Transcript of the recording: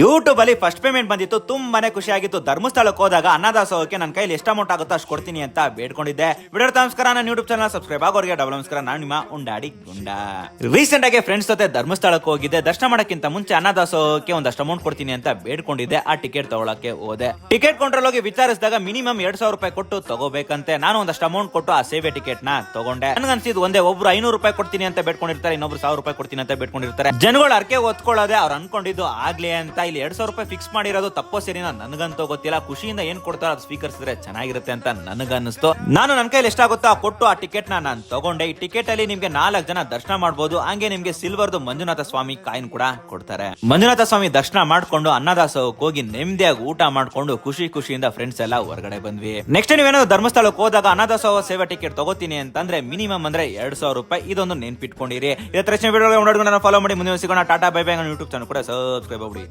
YouTube ಅಲ್ಲಿ first payment ಬಂದಿತ್ತು, ತುಂಬಾನೇ ಖುಷಿ ಆಗಿತ್ತು. ಧರ್ಮಸ್ಥಳಕ್ಕೆ ಹೋದಾಗ ಅನ್ನದಾಸೋಹಕ್ಕೆ ನನ್ನ ಕೈಲಿ ಎಷ್ಟು ಅಮೌಂಟ್ ಆಗುತ್ತೋ ಅಷ್ಟು ಕೊಡ್ತೀನಿ ಅಂತ ಬೇಡ್ಕೊಂಡಿದ್ದೆ. ವಿಡಿಯೋ ನಮಸ್ಕಾರ, ನನ್ನ ಯೂಟ್ಯೂಬ್ ಚಾನಲ್ ಸಬ್ಸ್ಕ್ರೈಬ್ ಆಗೋರಿಗೆ ಡಬಲ್ ನಮಸ್ಕಾರ. ನಾನು ನಿಮ್ಮ ಉಂಡಾಡಿ ಗುಂಡ. ರೀಸೆಂಟ್ ಆಗಿ ಫ್ರೆಂಡ್ಸ್ ಜೊತೆ ಧರ್ಮಸ್ಥಳಕ್ಕೆ ಹೋಗಿದ್ದೆ. ದರ್ಶನ ಮಾಡಕ್ಕಿಂತ ಮುಂಚೆ ಅನ್ನದಾಸೋಹಕ್ಕೆ ಒಂದಷ್ಟು ಅಮೌಂಟ್ ಕೊಡ್ತೀನಿ ಅಂತ ಬೇಡ್ಕೊಂಡಿದ್ದೆ. ಆ ಟಿಕೆಟ್ ತಗೊಳಕ್ಕೆ ಹೋದೆ. ಟಿಕೆಟ್ ಕಂಟ್ರೋಲ್ ಹೋಗಿ ವಿಚಾರಿಸಿದಾಗ ಮಿನಿಮಮ್ ಎರಡ್ ಸಾವಿರ ರೂಪಾಯಿ ಕೊಟ್ಟು ತಗೋಬೇಕಂತೆ. ನಾನು ಒಂದಷ್ಟು ಅಮೌಂಟ್ ಕೊಟ್ಟು ಆ ಸೇವೆ ಟಿಕೆಟ್ನ ತಗೊಂಡೆ. ಅನ್ಸಿದ್ದು ಒಂದೇ, ಒಬ್ರು ಐನೂರು ರೂಪಾಯಿ ಕೊಡ್ತೀನಿ ಅಂತ ಬೇಡ್ಕೊಂಡಿರ್ತಾರೆ, ಇನ್ನೊಬ್ರು ಸಾವಿರ ರೂಪಾಯಿ ಕೊಡ್ತೀನಿ ಅಂತ ಬೇಡ್ಕೊಂಡಿರ್ತಾರೆ. ಜನಗಳು ಅರ್ಕೆ ಒತ್ಕೊಳ್ಳೋದೆ ಅವ್ರು ಅನ್ಕೊಂಡಿದ್ದು ಆಗ್ಲಿ ಅಂತ ಇಲ್ಲಿ, ಎರಡ್ ಸಾವಿರ ರೂಪಾಯಿ ಫಿಕ್ಸ್ ಮಾಡಿರೋದು ತಪ್ಪೋ ಸರಿನಾ ನನಗಂತೂ ಗೊತ್ತಿಲ್ಲ. ಖುಷಿಯಿಂದ ಏನ್ ಕೊಡ್ತಾರೋ ಅದು ಸ್ವೀಕರಿಸಿದ್ರೆ ಚೆನ್ನಾಗಿರುತ್ತೆ ಅಂತ ನನಗನ್ನಿಸ್ತು ನಾನು ನನ್ನ ಕೈಲಿ ಎಷ್ಟಾಗುತ್ತೋ ಕೊಟ್ಟು ಆ ಟಿಕೆಟ್ನ ನಾನು ತಗೊಂಡೆ. ಈ ಟಿಕೆಟ್ ಅಲ್ಲಿ ನಿಮ್ಗೆ ನಾಲ್ಕು ಜನ ದರ್ಶನ ಮಾಡಬಹುದು ಹಂಗೆ ನಿಮ್ಗೆ ಸಿಲ್ವರ್ದು ಮಂಜುನಾಥ ಸ್ವಾಮಿ ಕಾಯಿನ್ ಕೂಡ ಕೊಡ್ತಾರೆ. ಮಂಜುನಾಥ ಸ್ವಾಮಿ ದರ್ಶನ ಮಾಡ್ಕೊಂಡು ಅನ್ನದಾಸೋಹಕ್ಕೆ ಹೋಗಿ ನೆಮ್ಮದಿಯಾಗಿ ಊಟ ಮಾಡ್ಕೊಂಡು ಖುಷಿ ಖುಷಿಯಿಂದ ಫ್ರೆಂಡ್ಸ್ ಎಲ್ಲ ಹೊರಗಡೆ ಬಂದ್ವಿ. ನೆಕ್ಸ್ಟ್ ನೀವೇನೋ ಧರ್ಮಸ್ಥಳಕ್ಕೆ ಹೋದಾಗ ಅನ್ನದಾಸೋಹ ಸೇವಾ ಟಿಕೆಟ್ ತಗೋತೀನಿ ಅಂತಂದ್ರೆ ಮಿನಿಮಮ್ ಅಂದ್ರೆ ಎರಡ್ ಸಾವಿರ ರೂಪಾಯಿ. ಇದೊಂದು ನೆನ್ಪಿಟ್ಕೊಂಡಿರಿ. ಇದೇ ವಿಡಿಯೋ ಫಾಲೋ ಮಾಡಿ. ಮುಂದೆ ಸಿಗೋಣ. Tata, bye bye YouTube channel ಕೂಡ ಸಬ್ಸ್ಕ್ರೈಬ್ ಮಾಡಿ